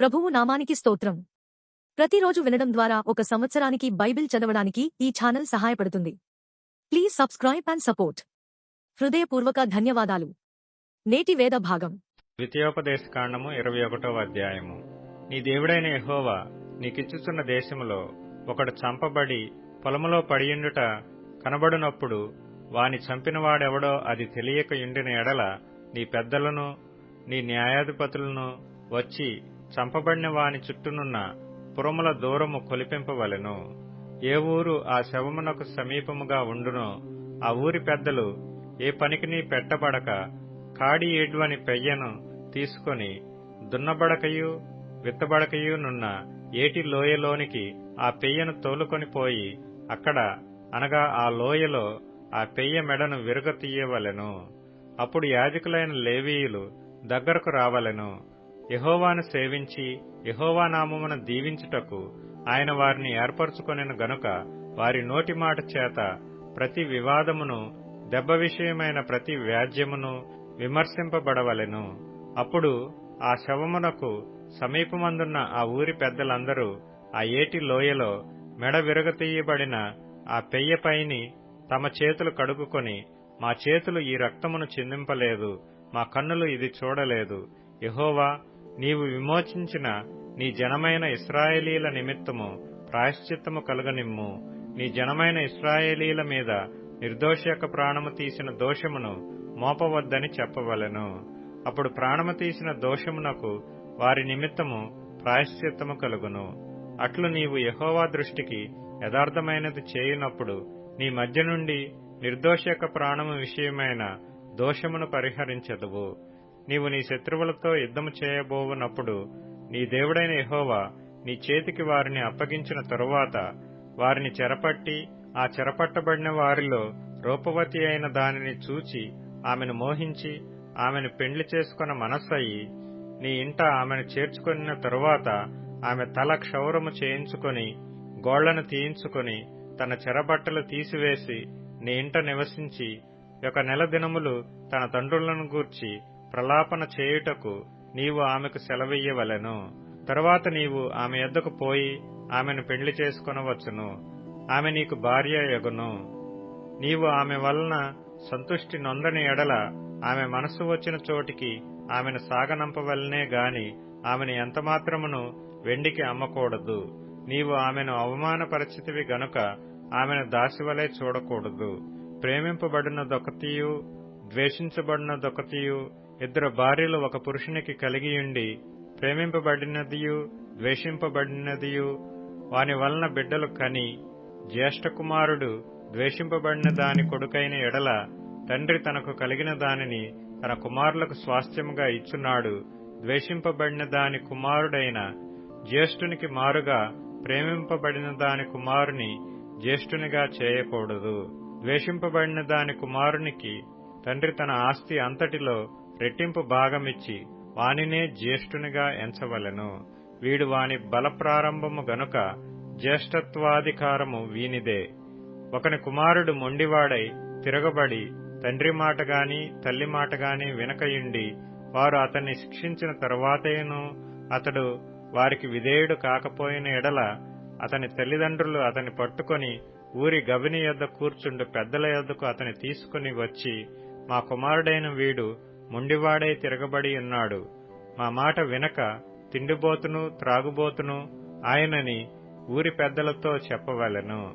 ప్రభువు నామానికి స్తోత్రం. ప్రతిరోజు వినడం ద్వారా ఒక సంవత్సరానికి బైబిల్ చదవడానికి ఈ ఛానల్ సహాయపడుతుంది. Please subscribe and support. హృదయపూర్వక ధన్యవాదాలు. నేటి వేద భాగం. ద్వితీయోపదేశ కాండము ఇరవై ఒకటవ అధ్యాయము. నీ దేవుడైన యెహోవా నీకిచ్చుచున్న దేశములో ఒకడు చంపబడి పొలములో పడియుండుట కనబడునప్పుడు వాని చంపినవాడెవడో అది తెలియక యుండిన ఎడల నీ పెద్దలను నీ న్యాయాధిపతులను వచ్చి చంపబడిన వాని చుట్టూనున్న పురముల దూరము కొలిపింపవలెను. ఏ ఊరు ఆ శవమునకు సమీపముగా ఉండునో ఆ ఊరి పెద్దలు ఏ పనికిని పెట్టబడక కాడి ఏడ్వని పెయ్యను తీసుకొని దున్నబడకయు విత్తబడకయు నున్న ఏటి లోయలోనికి ఆ పెయ్యను తోలుకొని పోయి అక్కడ అనగా ఆ లోయలో ఆ పెయ్య మెడను విరుగతీయవలెను. అప్పుడు యాజకులైన లేవీయులు దగ్గరకు రావలెను. యహోవాను సేవించి యహోవా నామమున దీవించుటకు ఆయన వారిని ఏర్పరచుకొనెను గనుక వారి నోటి మాట చేత ప్రతి వివాదమును దెబ్బ విషయమైన ప్రతి వ్యాజ్యమును విమర్శింపబడవలెను. అప్పుడు ఆ శవమునకు సమీపమందున్న ఆ ఊరి పెద్దలందరూ ఆ ఏటి లోయలో మెడ విరగతీయబడిన ఆ పెయ్యపైని తమ చేతులు కడుగుకొని మా చేతులు ఈ రక్తమును చిందింపలేదు మా కన్నులు ఇది చూడలేదు. యహోవా నీవు విమోచించిన నీ జనమైన ఇస్రాయేలీల నిమిత్తము ప్రాయశ్చిత్తము కలుగనిమ్ము. నీ జనమైన ఇస్రాయేలీల మీద నిర్దోషక ప్రాణము తీసిన దోషమును మోపవద్దని చెప్పవలెను. అప్పుడు ప్రాణము తీసిన దోషమునకు వారి నిమిత్తము ప్రాయశ్చిత్తము కలుగును. అట్లు నీవు యహోవా దృష్టికి యథార్థమైనది చేయనప్పుడు నీ మధ్య నుండి నిర్దోషక ప్రాణము విషయమైన దోషమును పరిహరించదువు. నీవు నీ శత్రువులతో యుద్ధము చేయబోవునప్పుడు నీ దేవుడైన యహోవా నీ చేతికి వారిని అప్పగించిన తరువాత వారిని చెరపట్టి ఆ చెరపట్టబడిన వారిలో రూపవతి అయిన దానిని చూచి ఆమెను మోహించి ఆమెను పెండ్లి చేసుకున్న మనస్సయి నీ ఇంట ఆమెను చేర్చుకున్న తరువాత ఆమె తల క్షౌరము చేయించుకొని గోళ్ళను తీయించుకొని తన చెరబట్టలు తీసివేసి నీ ఇంట నివసించి ఒక నెల దినములు తన తండ్రులను గూర్చి ప్రలాపన చేయుటకు నీవు ఆమెకు సెలవియ్యవలెను. తరువాత నీవు ఆమె యొద్దకు పోయి ఆమెను పెళ్ళి చేసుకొనవచ్చును. ఆమె నీకు భార్య యగును నీవు ఆమె వలన సంతుష్టి నొందని ఎడల ఆమె మనసు వచ్చిన చోటికి ఆమెను సాగనంపవలనే గాని ఆమెను ఎంతమాత్రమును వెండికి అమ్మకూడదు. నీవు ఆమెను అవమానపరిచితివి గనుక ఆమెను దాసివలే చూడకూడదు. ప్రేమింపబడిన దొకతీయు ద్వేషించబడిన దొకతీయు ఇద్దరు భార్యలు ఒక పురుషునికి కలిగియుండి ప్రేమింపబడినదియు ద్వేషింపబడినదియు వాని వలన బిడ్డలు కని జ్యేష్ఠ కుమారుడు ద్వేషింపబడిన దాని కొడుకైన ఎడల తండ్రి తనకు కలిగిన దానిని తన కుమారులకు స్వాస్థ్యముగా ఇచ్చున్నాడు. ద్వేషింపబడిన దాని కుమారుడైన జ్యేష్ఠునికి మారుగా ప్రేమింపబడిన దాని కుమారుని జ్యేష్ఠునిగా చేయకూడదు. ద్వేషింపబడిన దాని కుమారునికి తండ్రి తన ఆస్తి అంతటిలో రెట్టింపు భాగమిచ్చి వానినే జ్యేష్ఠునిగా ఎంచవలెను. వీడు వాని బలప్రారంభము గనుక జ్యేష్ఠత్వాధికారము వీనిదే. ఒకని కుమారుడు మొండివాడై తిరగబడి తండ్రి మాట గాని తల్లి మాట గాని వినకయుండి వారు అతన్ని శిక్షించిన తరువాతేను అతడు వారికి విధేయుడు కాకపోయిన ఎడల అతని తల్లిదండ్రులు అతని పట్టుకొని ఊరి గవిని యొద్ద కూర్చుండు పెద్దల యొద్దకు అతని తీసుకుని వచ్చి మా కుమారుడైన వీడు ముండివాడై తిరగబడి ఉన్నాడు. మా మాట వినక తిండిబోతును త్రాగుబోతును ఆయనని ఊరి పెద్దలతో చెప్పవలెను.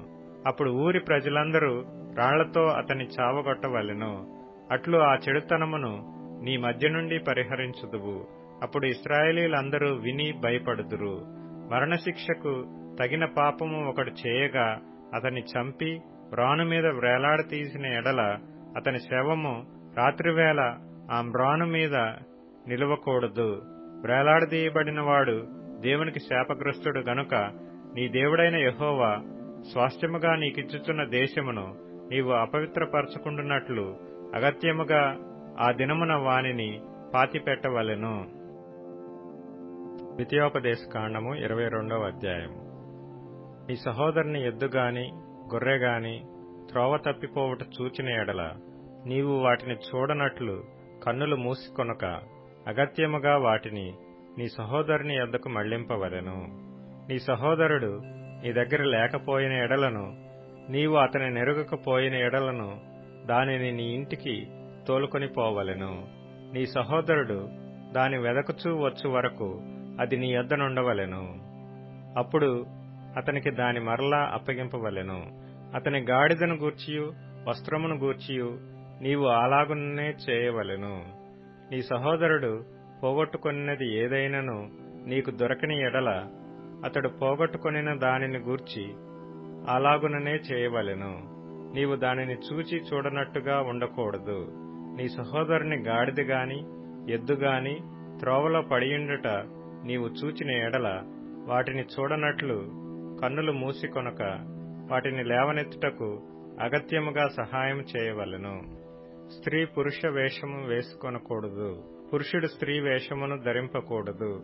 అప్పుడు ఊరి ప్రజలందరూ రాళ్ళతో అతని చావగొట్టవలెను. అట్లు ఆ చెడుతనమును నీ మధ్య నుండి పరిహరించుదువు. అప్పుడు ఇస్రాయేలీలందరూ విని భయపడుదురు. మరణశిక్షకు తగిన పాపము ఒకడు చేయగా అతన్ని చంపి రాను మీద వేలాడతీసిన ఎడల అతని శవము రాత్రివేళ ఆ మ్రాను మీద నిలవకూడదు. వేలాడదీయబడినవాడు దేవునికి శాపగ్రస్తుడు గనుక నీ దేవుడైన యహోవా స్వాస్థ్యముగా నీకిచ్చుచున్న దేశమును నీవు అపవిత్రపరచుకుంటున్నట్లు అగత్యముగా ఆ దినమున వానిని పాతిపెట్టవలెను. ద్వితీయోపదేశ కాండము ఇరవై రెండవ అధ్యాయము. నీ సహోదరుని ఎద్దుగాని గొర్రెగాని త్రోవ తప్పిపోవుట చూచిన ఎడల నీవు వాటిని చూడనట్లు కన్నులు మూసికొనక అగత్యముగా వాటిని నీ సహోదరుని యొద్దకు మళ్ళింపవలెను నీ సహోదరుడు నీ దగ్గర లేకపోయిన ఎడలను నీవు అతని నెరుగకపోయిన ఎడలను దానిని నీ ఇంటికి తోలుకొని పోవలెను. నీ సహోదరుడు దాని వెదకుచూ వచ్చు వరకు అది నీ ఎద్దనుండవలెను అప్పుడు అతనికి దాని మరలా అప్పగింపవలెను. అతని గాడిదను గూర్చియు వస్త్రమును గూర్చియు నీవు అలాగునే చేయవలెను. నీ సహోదరుడు పోగొట్టుకొనినది ఏదైనను నీకు దొరకని ఎడల అతడు పోగొట్టుకొనిన దానిని గూర్చి అలాగుననే చేయవలెను. నీవు దానిని చూచి చూడనట్టుగా ఉండకూడదు. నీ సహోదరుని గాడిదగాని ఎద్దుగాని ఎద్దు త్రోవలో పడియుండుట నీవు చూచిన ఎడల వాటిని చూడనట్లు కన్నులు మూసికొనక వాటిని లేవనెత్తుటకు అగత్యముగా సహాయం చేయవలెను. స్త్రీ పురుష వేషము వేసుకొనకూడదు. పురుషుడు స్త్రీ వేషమును ధరింపకూడదు.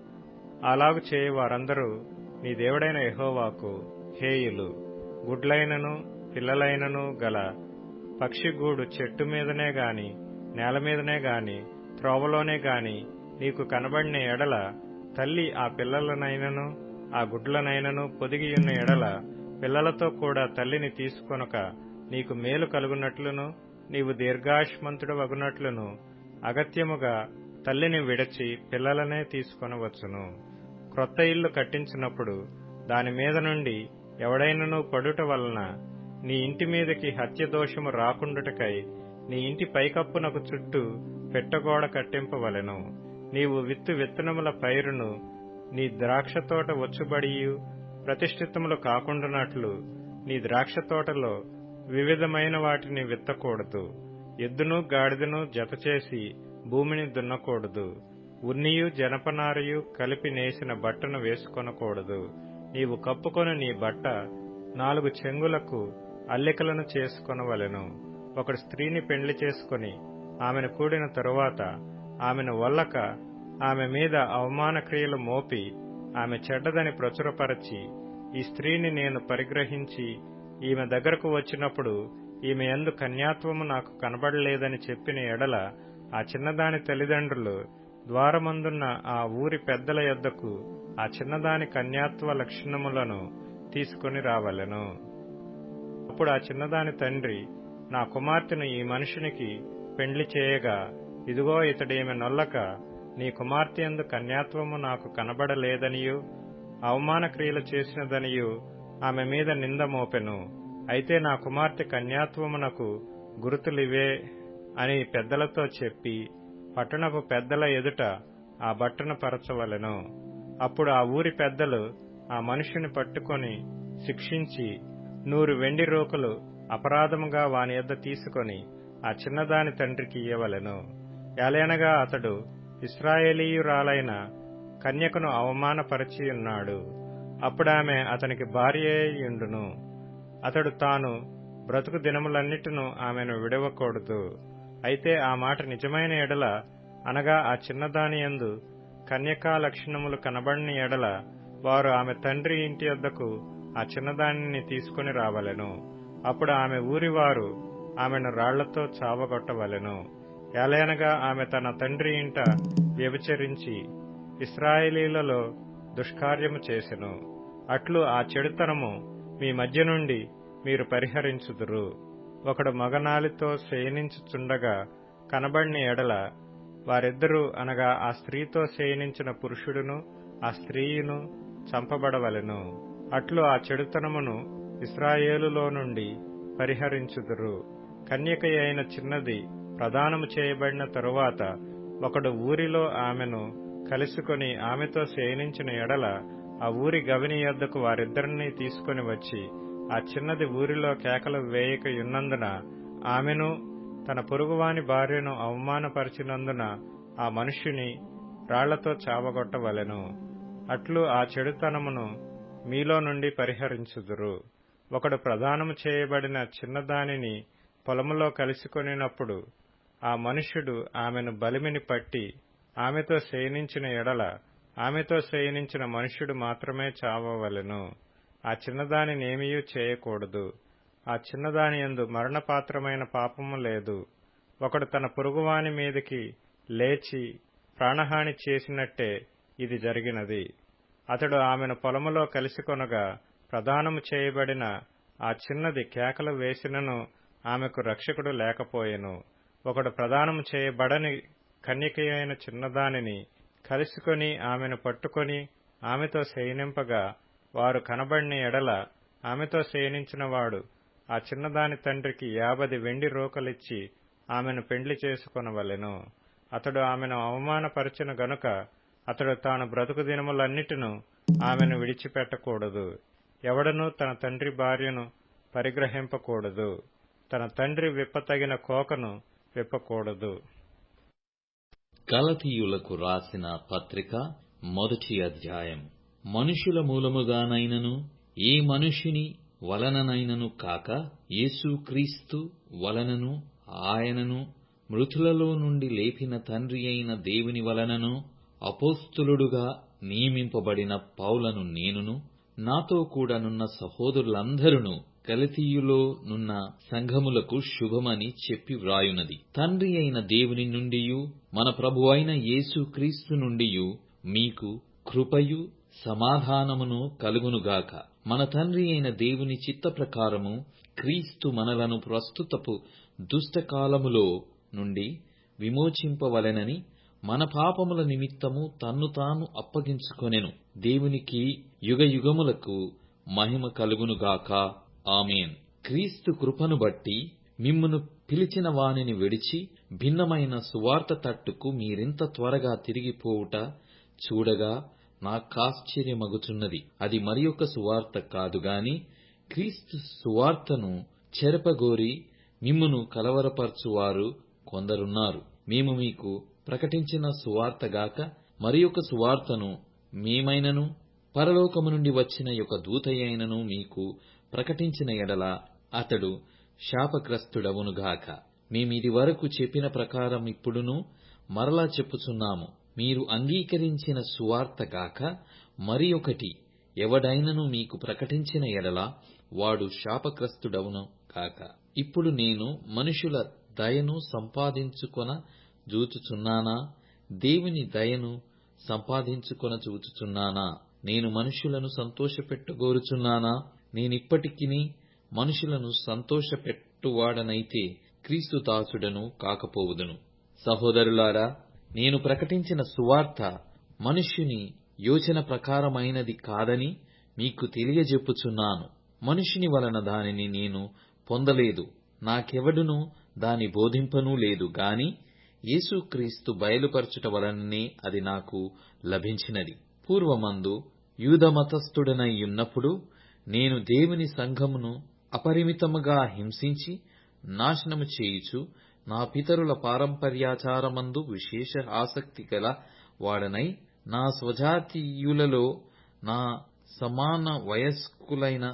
అలాగు చేయి వారందరూ నీ దేవుడైన యహోవాకు హేయులు. గుడ్లైనను పిల్లలైనను గల పక్షిగూడు చెట్టు మీదనే గాని నేల మీదనే గాని త్రోవలోనే గాని నీకు కనబడిన ఎడల తల్లి ఆ పిల్లలనైనను ఆ గుడ్లనైనను పొదిగియున్న ఎడల పిల్లలతో కూడా తల్లిని తీసుకొనక నీకు మేలు కలుగునట్లును? నీవు దీర్ఘాయుష్మంతుడు వగునట్లును. అగత్యముగా తల్లిని విడచి పిల్లలనే తీసుకొనవచ్చును. క్రొత్త ఇల్లు కట్టించినప్పుడు దాని మీద నుండి ఎవడైనను పడుట వలన నీ ఇంటి మీదకి హత్య దోషము రాకుండుటకై నీ ఇంటి పైకప్పునకు చుట్టూ పెట్టగోడ కట్టింపవలెను. నీవు విత్తు విత్తనముల పైరును నీ ద్రాక్ష తోట వచ్చుబడియు ప్రతిష్ఠితములు కాకుండానట్లు నీ ద్రాక్ష తోటలో వివిధమైన వాటిని విత్తకూడదు. ఎద్దును గాడిదను జతచేసి భూమిని దున్నకూడదు. ఉన్నియు జనపనారయు కలిపి నేసిన బట్టను వేసుకొనకూడదు. నీవు కప్పుకొని నీ బట్ట నాలుగు చెంగులకు అల్లికలను చేసుకొనవలెను. ఒకడు స్త్రీని పెండ్లి చేసుకుని ఆమెను కూడిన తరువాత ఆమెను వల్లక ఆమె మీద అవమాన క్రియలు మోపి ఆమె చెడ్డదని ప్రచురపరచి ఈ స్త్రీని నేను పరిగ్రహించి ఈమె దగ్గరకు వచ్చినప్పుడు ఈమె ఎందు కన్యాత్వము నాకు కనబడలేదని చెప్పిన ఎడల ఆ చిన్నదాని తల్లిదండ్రులు ద్వారమందున్న ఆ ఊరి పెద్దల యొద్దకు ఆ చిన్నదాని కన్యాత్వ లక్షణములను తీసుకుని రావలెను. అప్పుడు ఆ చిన్నదాని తండ్రి నా కుమార్తెను ఈ మనుషునికి పెండ్లి చేయగా ఇదిగో ఇతడేమి నొల్లక నీ కుమార్తె ఎందు కన్యాత్వము నాకు కనబడలేదనియు అవమాన క్రియలు చేసినదనియు ఆమె మీద నింద మోపెను. అయితే నా కుమార్తె కన్యాత్వమునకు గురుతులివే అని పెద్దలతో చెప్పి పట్టణపు పెద్దల ఎదుట ఆ బట్టను పరచవలెను. అప్పుడు ఆ ఊరి పెద్దలు ఆ మనుషుని పట్టుకొని శిక్షించి నూరు వెండి రోకలు అపరాధముగా వాని యొద్ద తీసుకొని ఆ చిన్నదాని తండ్రికి ఇయ్యవలెను. ఎలయనగా అతడు ఇస్రాయేలీయురాలైన కన్యకను అవమానపరచి ఉన్నాడు అప్పుడామె అతనికి భార్య అయ్యుండును అతడు తాను బ్రతుకు దినములన్నిటిను ఆమెను విడవకూడదు. అయితే ఆ మాట నిజమైన ఎడల అనగా ఆ చిన్నదాని యందు కన్యకా లక్షణములు కనబడిన ఎడల వారు ఆమె తండ్రి ఇంటి వద్దకు ఆ చిన్నదానిని తీసుకుని రావలెను. అప్పుడు ఆమె ఊరివారు ఆమెను రాళ్ళతో చావగొట్టవలెను. ఎలయనగా ఆమె తన తండ్రి ఇంట వ్యభిచరించి ఇస్రాయేలీలలో దుష్కార్యము చేసెను. అట్లు ఆ చెడుతనము మీ మధ్య నుండి మీరు పరిహరించుదురు. ఒకడు మగనాలితో శయనించుచుండగా కనబడిన ఎడల వారిద్దరూ అనగా ఆ స్త్రీతో శయనించిన పురుషుడును ఆ స్త్రీయును చంపబడవలెను. అట్లు ఆ చెడుతనమును ఇస్రాయేలులో నుండి పరిహరించుదురు. కన్యక అయిన చిన్నది ప్రదానము చేయబడిన తరువాత ఒకడు ఊరిలో ఆమెను కలుసుకొని ఆమెతో శయనించిన ఎడల ఆ ఊరి గవిని యొద్దకు వారిద్దరినీ తీసుకుని వచ్చి ఆ చిన్నది ఊరిలో కేకలు వేయక ఉన్నందున ఆమెను తన పొరుగువాని భార్యను అవమానపరిచినందున ఆ మనుష్యుని రాళ్ళతో చావగొట్టవలెను. అట్లు ఆ చెడుతనమును మీలో నుండి పరిహరించుదురు. ఒకడు ప్రదానము చేయబడిన చిన్నదానిని పొలములో కలుసుకొనినప్పుడు ఆ మనుష్యుడు ఆమెను బలిమిని పట్టి ఆమెతో శయనించిన ఎడల ఆమెతో శయనించిన మనుష్యుడు మాత్రమే చావవలెను. ఆ చిన్నదానినేమియూ చేయకూడదు. ఆ చిన్నదాని యందు మరణపాత్రమైన పాపము లేదు. ఒకడు తన పొరుగువాని మీదికి లేచి ప్రాణహాని చేసినట్టే ఇది జరిగినది. అతడు ఆమెను పొలములో కలిసికొనగా ప్రదానము చేయబడిన ఆ చిన్నది కేకలు వేసినను ఆమెకు రక్షకుడు లేకపోయెను. ఒకడు ప్రదానము చేయబడని కన్యకయైన చిన్నదానిని కలుసుకొని ఆమెను పట్టుకొని ఆమెతో శయనింపగా వారు కనబడిన ఎడల ఆమెతో శయనించినవాడు ఆ చిన్నదాని తండ్రికి యాభది వెండి రోకలిచ్చి ఆమెను పెండ్లి చేసుకొనవలెను. అతడు ఆమెను అవమానపరిచిన గనుక అతడు తాను బ్రతుకు దినములన్నిటిను ఆమెను విడిచిపెట్టకూడదు. ఎవడనూ తన తండ్రి భార్యను పరిగ్రహింపకూడదు. తన తండ్రి విప్పతగిన కోకను విప్పకూడదు. గలతీయులకు రాసిన పత్రిక మొదటి అధ్యాయం. మనుషుల మూలముగానైనను ఏ మనుషుని వలననైనను కాక యేసుక్రీస్తు వలనను ఆయనను మృతులలో నుండి లేపిన తండ్రి అయిన దేవుని వలనను అపోస్తులుడుగా నియమింపబడిన పౌలను నేనును నాతో కూడానున్న సహోదరులందరును కలతీయులో నున్న సంఘములకు శుభమని చెప్పి వ్రాయునది. తండ్రి అయిన దేవుని నుండియు మన ప్రభు అయిన యేసుక్రీస్తు నుండియు మీకు కృపయు సమాధానమును కలుగునుగాక. మన తండ్రి అయిన దేవుని చిత్త ప్రకారము క్రీస్తు మనలను ప్రస్తుతపు దుష్టకాలములో నుండి విమోచింపవలెనని మన పాపముల నిమిత్తము తన్ను తాను అప్పగించుకొనెను. దేవునికి యుగయుగములకు మహిమ కలుగునుగాక. ఆమెన్. క్రీస్తు కృపను బట్టి మిమ్మును పిలిచిన వానిని విడిచి భిన్నమైన సువార్త తట్టుకు మీరింత త్వరగా తిరిగిపోవుట చూడగా నాకాశ్చర్యమగుచున్నది అది మరి ఒక సువార్త కాదుగాని క్రీస్తు సువార్తను చెరపగోరి మిమ్మును కలవరపరచువారు కొందరున్నారు. మేము మీకు ప్రకటించిన సువార్తగాక మరి ఒక సువార్తను మేమైనను పరలోకము నుండి వచ్చిన యొక్క దూతయైనను మీకు ప్రకటించిన ఎడల అతడు శాపగ్రస్తుడవునుగాక మేమిది వరకు చెప్పిన ప్రకారం ఇప్పుడును మరలా చెప్పుచున్నాము. మీరు అంగీకరించిన సువార్త గాక మరి ఒకటి ఎవడైనను మీకు ప్రకటించిన ఎడల వాడు శాపగ్రస్తుడవును గాక. ఇప్పుడు నేను మనుషుల దయను సంపాదించుకొన జూచుచున్నానా దేవుని దయను సంపాదించుకొన చూచుచున్నానా? నేను మనుషులను సంతోషపెట్టగోరుచున్నానా? నేనిప్పటికిని మనుషులను సంతోషపెట్టువాడనైతే క్రీస్తు దాసుడను కాకపోవుదును. సహోదరులారా నేను ప్రకటించిన సువార్త మనుష్యుని యోచన ప్రకారమైనది కాదని మీకు తెలియజెప్పుచున్నాను. మనుషుని వలన దానిని నేను పొందలేదు. నాకెవడును దాని బోధింపనూ లేదు. గాని యేసుక్రీస్తు బయలుపరచుట వలననే అది నాకు లభించినది. పూర్వమందు యూదమతస్థుడనై ఉన్నప్పుడు నేను దేవుని సంఘమును అపరిమితముగా హింసించి నాశనము చేయుచు నా పితరుల పారంపర్యాచారమందు విశేష ఆసక్తి గల వాడనై నా స్వజాతీయులలో నా సమాన వయస్కులైన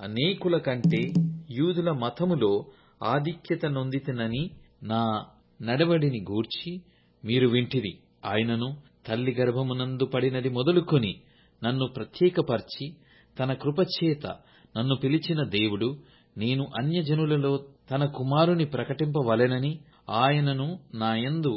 అనేకుల కంటే యూదుల మతములో ఆధిక్యత నొందితనని నా నడవడిని గూర్చి మీరు వింటిరి. ఆయనను తల్లి గర్భమునందు పడినది మొదలుకొని నన్ను ప్రత్యేకపర్చి తన కృపచేత నన్ను పిలిచిన దేవుడు నేను అన్యజనులలో తన కుమారుని ప్రకటింపవలెనని ఆయనను నాయందు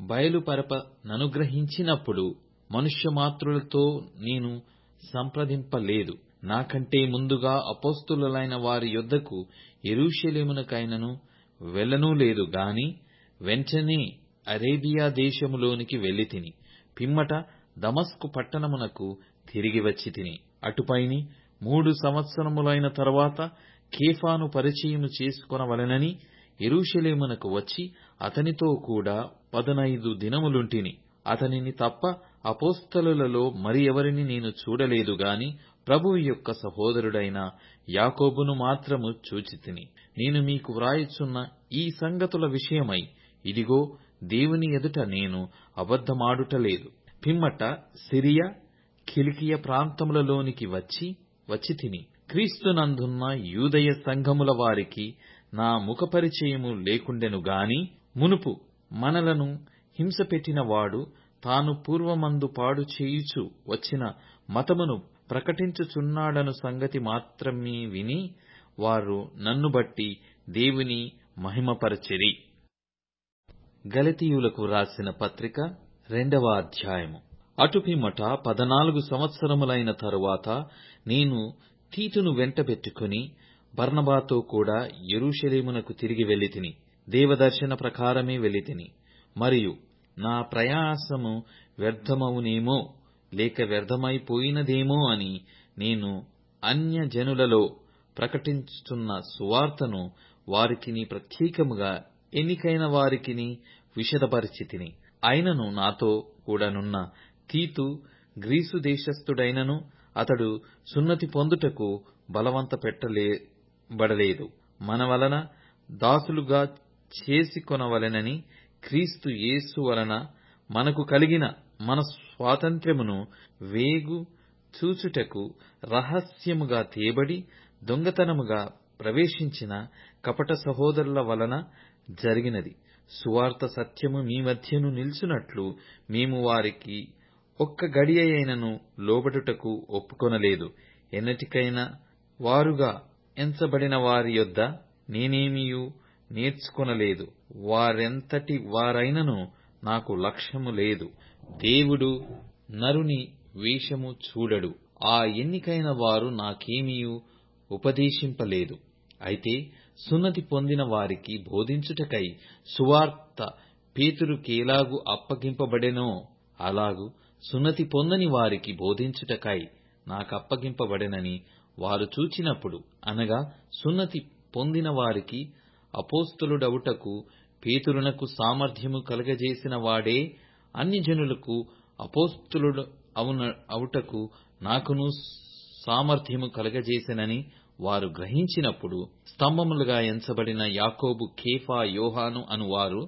బయలుపరపననుగ్రహించినప్పుడు మనుష్యమాత్రులతో నేను సంప్రదింపలేదు. నాకంటే ముందుగా అపోస్తులైన వారి యొద్దకు ఎరుషలేమునకైనను వెళ్ళనూ లేదు గాని వెంటనే అరేబియా దేశములోనికి వెళ్ళితిని పిమ్మట దమస్కు పట్టణమునకు తిరిగి వచ్చి తిని. అటుపైని మూడు సంవత్సరములైన తరువాత కేఫాను పరిచయము చేసుకొనవలెనని ఎరుషలేమునకు వచ్చి అతనితో కూడా పదునైదు దినములుంటిని. అతనిని తప్ప అపోస్తలులలో మరి ఎవరిని నేను చూడలేదు గాని ప్రభువు యొక్క సహోదరుడైన యాకోబును మాత్రము చూచితిని. నేను మీకు వ్రాయుచున్న ఈ సంగతుల విషయమై ఇదిగో దేవుని ఎదుట నేను అబద్ధమాడుటలేదు పిమ్మట సిరియా కిలికియ ప్రాంతములలోనికి వచ్చి వచ్చి తిని. క్రీస్తునందున్న యూదయ సంఘముల వారికి నా ముఖపరిచయము లేకుండెను గాని మునుపు మనలను హింసపెట్టినవాడు తాను పూర్వమందు పాడు చేయుచు వచ్చిన మతమును ప్రకటించుచున్నాడను సంగతి మాత్రమే విని వారు నన్ను బట్టి దేవుని మహిమపరచిరి. గలతీయులకు రాసిన పత్రిక రెండవ అధ్యాయము. అటుపిమ్మట పదనాలుగు సంవత్సరములైన తరువాత నేను తీతును వెంటబెట్టుకుని బర్నబాతో కూడా యెరూషలేమునకు తిరిగి వెళ్ళితిని దేవదర్శన ప్రకారమే వెళ్ళితిని. మరియు నా ప్రయాసము వ్యర్థమవునేమో లేక వ్యర్థమైపోయినదేమో అని నేను అన్యజనులలో ప్రకటిస్తున్న సువార్తను వారికిని ప్రత్యేకముగా ఎన్నికైన వారికిని విశదపరిచితిని అయినను నాతో కూడానున్న తీతు గ్రీసు దేశస్థుడైనను అతడు సున్నతి పొందుటకు బలవంత పెట్టలేబడలేదు మన వలన దాసులుగా చేసికొనవలెనని క్రీస్తు యేసు వలన మనకు కలిగిన మన స్వాతంత్ర్యమును వేగు చూచుటకు రహస్యముగా తేబడి దొంగతనముగా ప్రవేశించిన కపట సహోదరుల వలన జరిగినది. సువార్త సత్యము మీ మధ్యను నిలుచున్నట్లు మేము వారికి ఒక్క గడియైనను లోబడుటకు ఒప్పుకొనలేదు. ఎన్నటికైనా వారుగా ఎంచబడిన వారి యొద్ద నేనేమియూ నేర్చుకొనలేదు. వారెంతటి వారైనను నాకు లక్ష్యము లేదు. దేవుడు నరుని వేషము చూడడు. ఆ ఎన్నికైన వారు నాకేమియూ ఉపదేశింపలేదు. అయితే సున్నతి పొందిన వారికి బోధించుటకై సువార్త పేతురుకేలాగు అప్పగింపబడెనో? అలాగు సున్నతి పొందని వారికి బోధించుటకై నాకప్పగింపబడెనని వారు చూచినప్పుడు అనగా సున్నతి పొందిన వారికి అపోస్తులుడవుటకు పేతురునకు సామర్థ్యము కలగజేసిన వాడే అన్ని జనులకు అపోస్తులుడు అవున అవుటకు నాకును సామర్థ్యము కలగజేసెనని వారు గ్రహించినప్పుడు స్తంభములుగా ఎంచబడిన యాకోబు కేఫా యోహాను అనువారు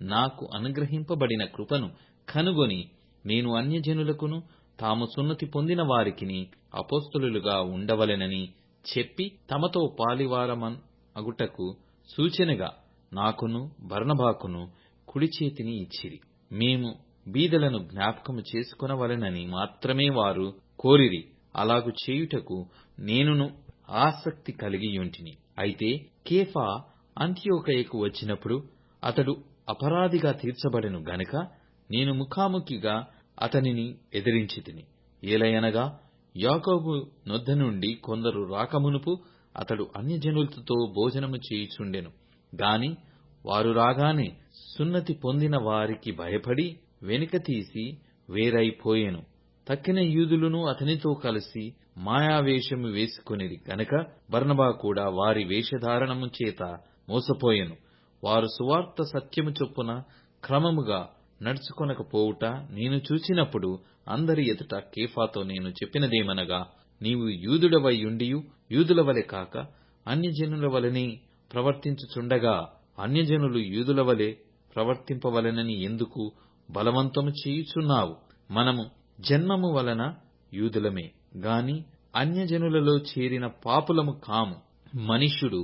నాకు అనుగ్రహింపబడిన కృపను కనుగొని నేను అన్యజనులకును తాము సున్నతి పొందిన వారికిని అపోస్తులుగా ఉండవలెనని చెప్పి తమతో పాలివారమన్ అగుటకు సూచనగా నాకును బర్నబాకును కుడి చేతిని ఇచ్చిరి. మేము బీదలను జ్ఞాపకము చేసుకునవలెనని మాత్రమే వారు కోరిరి. అలాగు చేయుటకు నేనును ఆసక్తి కలిగియుంటిని. అయితే కేఫా అంత్యోకయకు వచ్చినప్పుడు అతడు అపరాధిగా తీర్చబడెను గనుక నేను ముఖాముఖిగా అతనిని ఎదిరించితిని. ఏలయనగా యాకోబు నొద్ద నుండి కొందరు రాకమునుపు అతడు అన్యజనులతో భోజనము చేయుచుండెను. గాని వారు రాగానే సున్నతి పొందిన వారికి భయపడి వెనుక తీసి వేరైపోయెను. తక్కిన యూదులను అతనితో కలిసి మాయావేషము వేసుకొనిరి గనక బర్నబా కూడా వారి వేషధారణము చేత మోసపోయెను. వారు సువార్త సత్యము చొప్పున క్రమముగా నడుచుకొనకపోవుట నేను చూచినప్పుడు అందరి ఎదుట కేఫాతో నేను చెప్పినదేమనగా నీవు యూదుడవై ఉండియు యూదుల వలె కాక అన్యజనుల వలనే ప్రవర్తించుచుండగా అన్యజనులు యూదుల వలె ప్రవర్తింపవలెనని ఎందుకు బలవంతము చేయుచున్నావు? మనము జన్మము వలన యూదులమే గాని అన్యజనులలో చేరిన పాపులము కాము. మనుష్యుడు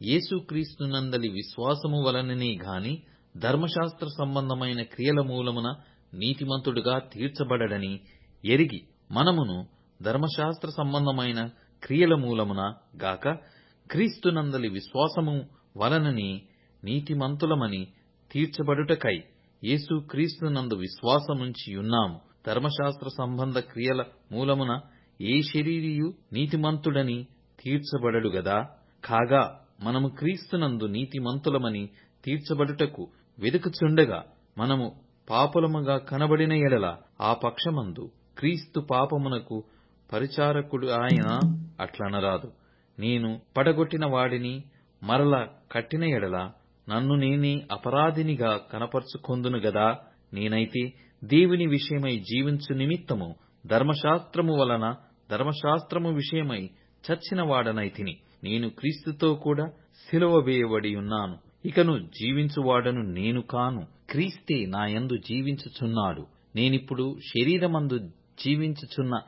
యేసుక్రీస్తునందలి విశ్వాసము వలననే గాని ధర్మశాస్త్ర సంబంధమైన క్రియల మూలమున నీతిమంతుడుగా తీర్చబడడని ఎరిగి మనమును ధర్మశాస్త్ర సంబంధమైన క్రియల మూలమున గాక క్రీస్తునందలి విశ్వాసము వలనని నీతిమంతులమని తీర్చబడుటకై యేసు క్రీస్తునందు విశ్వాసముంచియున్నాము ధర్మశాస్త్ర సంబంధ క్రియల మూలమున ఏ శరీరియు నీతిమంతుడని తీర్చబడడు గదా. కాగా మనము క్రీస్తునందు నీతిమంతులమని తీర్చబడుటకు వెదుకుచుండగా మనము పాపులముగా కనబడిన ఎడల ఆ పక్షమందు క్రీస్తు పాపమునకు పరిచారకుడు ఆయన అట్లనరాదు. నేను పడగొట్టిన వాడిని మరల కట్టిన ఎడల నన్ను నేనే అపరాధినిగా కనపరుచుకొందును గదా? నేనైతే దేవుని విషయమై జీవించు నిమిత్తము ధర్మశాస్త్రము వలన ధర్మశాస్త్రము విషయమై చచ్చిన వాడనైతిని. నేను క్రీస్తుతో కూడా సిలువ వేయబడి ఉన్నాను. ఇకను జీవించువాడను నేను కాను. క్రీస్తే నాయందు జీవించుచున్నాడు. నేనిప్పుడు శరీరమందు జీవించుచున్న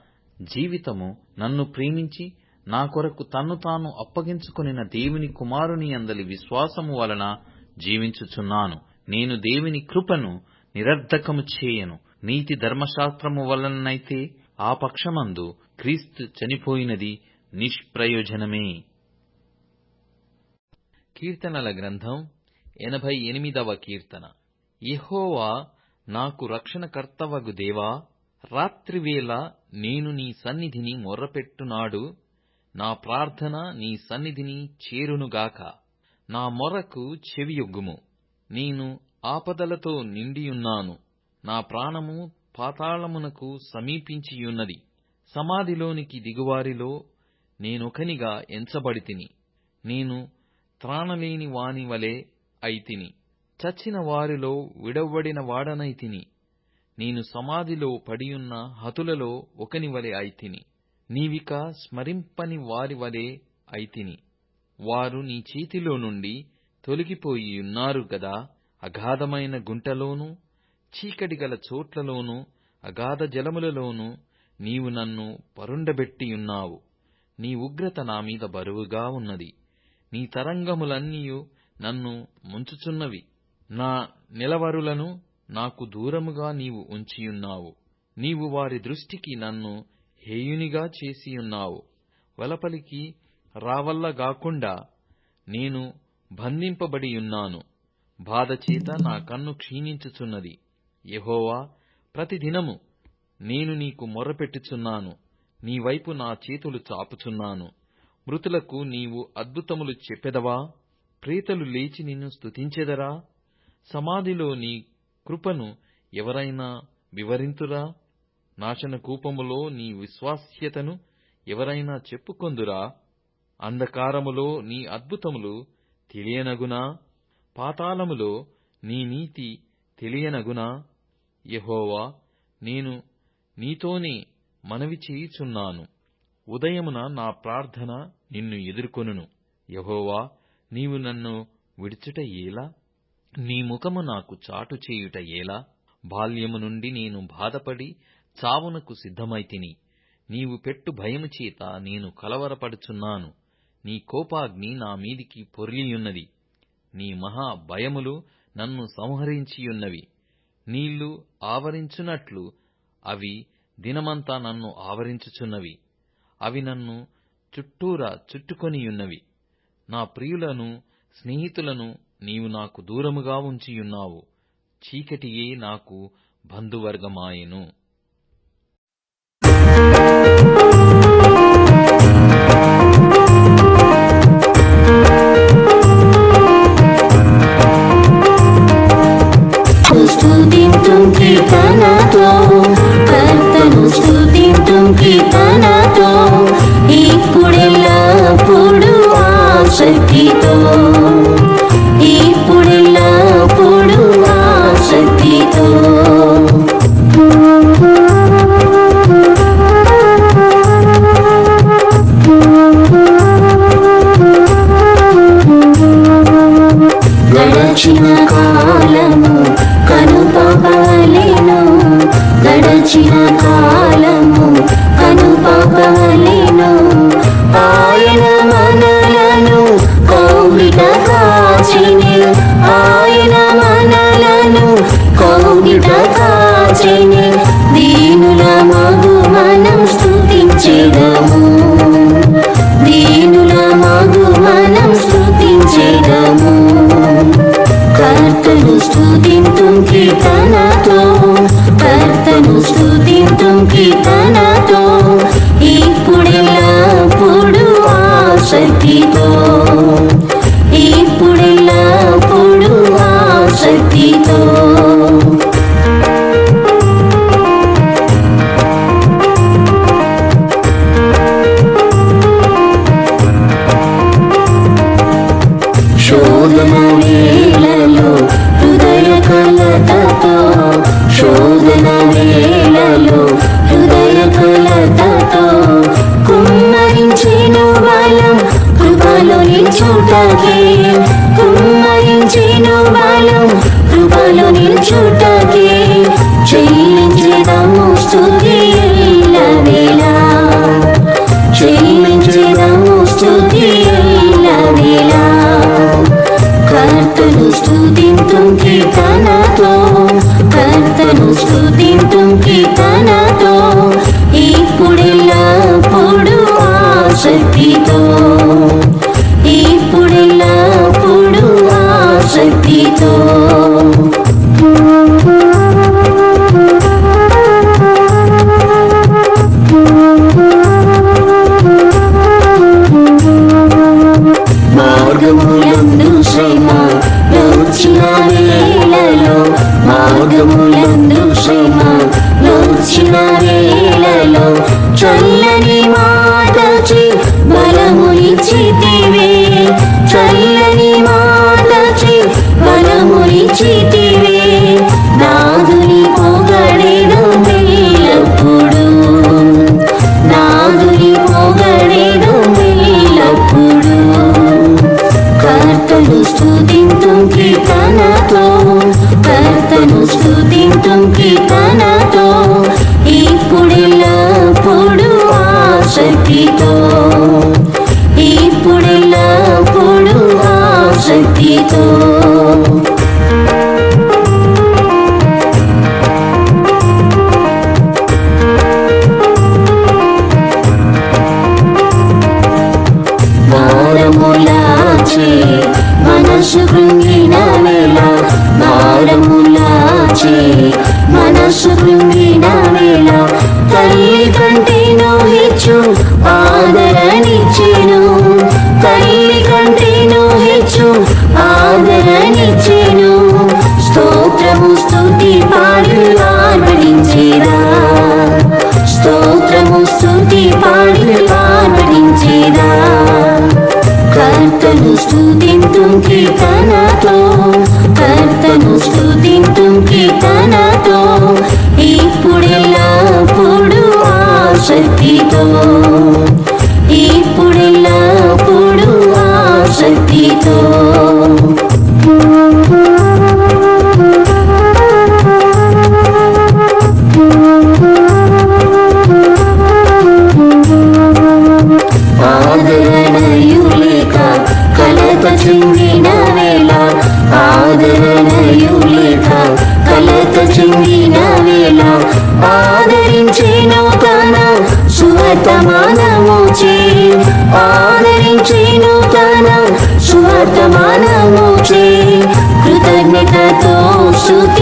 జీవితము నన్ను ప్రేమించి నా కొరకు తన్ను తాను అప్పగించుకొనిన దేవుని కుమారుని అందలి విశ్వాసము వలన జీవించుచున్నాను. నేను దేవుని కృపను నిరర్ధకము చేయను. నీతి ధర్మశాస్త్రము వలననైతే ఆ పక్షమందు క్రీస్తు చనిపోయినది నిష్ప్రయోజనమే. కీర్తనల గ్రంథం ఎనభై ఎనిమిదవ కీర్తన. యహోవా నాకు రక్షణకర్తవగు దేవా రాత్రివేళ నేను నీ సన్నిధిని మొర్రపెట్టునాడు నా ప్రార్థన నీ సన్నిధిని చేరునుగాక. నా మొరకు చెవియొగ్గుము నేను ఆపదలతో నిండియున్నాను నా ప్రాణము పాతాళమునకు సమీపించియున్నది. సమాధిలోనికి దిగువారిలో నేనొకనిగా ఎంచబడితిని నేను త్రాణలేని వాని వలె అయితిని. చచ్చిన వారిలో విడవబడిన వాడనైతిని. నేను సమాధిలో పడియున్న హతులలో ఒకని వలె అయితిని. నీవిక స్మరింపని వారి వలె అయితిని. వారు నీ చేతిలో నుండి తొలగిపోయియున్నారు గదా అగాధమైన గుంటలోనూ చీకటిగల చోట్లలోనూ అగాధ జలములలోనూ నీవు నన్ను పరుండబెట్టియున్నావు నీ ఉగ్రత నా మీద బరువుగా ఉన్నది. నీ తరంగములన్నీయు నన్ను ముంచుచున్నవి. నా నిలవరులను నాకు దూరముగా నీవు ఉంచియున్నావు. నీవు వారి దృష్టికి నన్ను హేయునిగా చేసియున్నావు. వలపలికి రావల్లగాకుండా నేను బంధింపబడియున్నాను. బాధచేత నా కన్ను క్షీణించుచున్నది. యహోవా ప్రతిదినము నేను నీకు మొరపెట్టుచున్నాను. నీ వైపు నా చేతులు చాపుచున్నాను. మృతులకు నీవు అద్భుతములు చెప్పెదవా? ప్రేతలు లేచి నిన్ను స్తుతించెదరా? సమాధిలో నీ కృపను ఎవరైనా వివరింతురా? నాశన కూపములో నీ విశ్వాస్యతను ఎవరైనా చెప్పుకొందురా? అంధకారములో నీ అద్భుతములు తెలియనగునా? పాతాళములో నీ నీతి తెలియనగునా? యెహోవా నేను నీతోనే మనవి చేయుచున్నాను. ఉదయమున నా ప్రార్థన నిన్ను ఎదుర్కొనును. యహోవా నీవు నన్ను విడుచుట ఏలా? నీ ముఖము నాకు చాటు చేయుట ఏలా? బాల్యము నుండి నేను బాధపడి చావునకు సిద్ధమైతిని నీవు పెట్టు భయము చేత నేను కలవరపడుచున్నాను. నీ కోపాగ్ని నా మీదికి పొర్లియున్నది. నీ మహా భయములు నన్ను సంహరించియున్నవి. నీళ్ళు ఆవరించునట్లు అవి దినమంతా నన్ను ఆవరించుచున్నవి. అవి నన్ను చుట్టూరా చుట్టుకొనియున్నవి. నా ప్రియులను స్నేహితులను నీవు నాకు దూరముగా ఉంచియున్నావు. చీకటియే నాకు బంధువర్గమాయెను. కీర్తనతో కర్తను స్తుతింతుం కీర్తనతో. অর্পিত కర్తను స్తుతింతుం కీర్తనతో కర్తను to you